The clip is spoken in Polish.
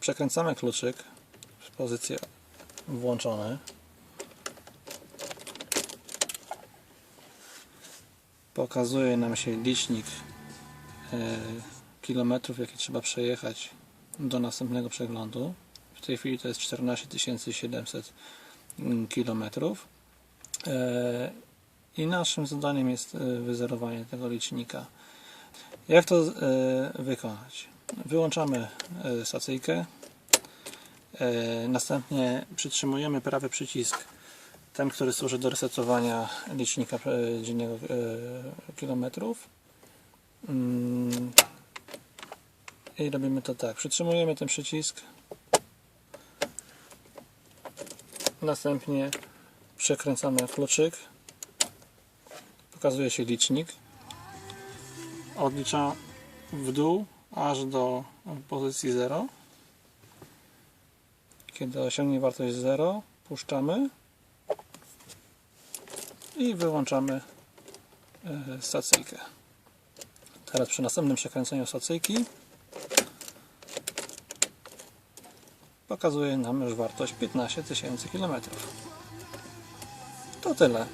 Przekręcamy kluczyk w pozycję włączony. Pokazuje nam się licznik e, kilometrów, jakie trzeba przejechać do następnego przeglądu. W tej chwili to jest 14 700 kilometrów. E, I naszym zadaniem jest e, wyzerowanie tego licznika. Jak to wykonać? Wyłączamy e, stacyjkę. E, Następnie przytrzymujemy prawy przycisk, ten, który służy do resetowania licznika e, dziennego kilometrów. Mm. I robimy to tak. Przytrzymujemy ten przycisk. Następnie przekręcamy kluczyk. Pokazuje się licznik. Odlicza w dół aż do pozycji 0. Kiedy osiągnie wartość 0, puszczamy i wyłączamy e, stacyjkę. Teraz przy następnym przekręceniu stacyjki pokazuje nam już wartość 15 tysięcy km. To tyle.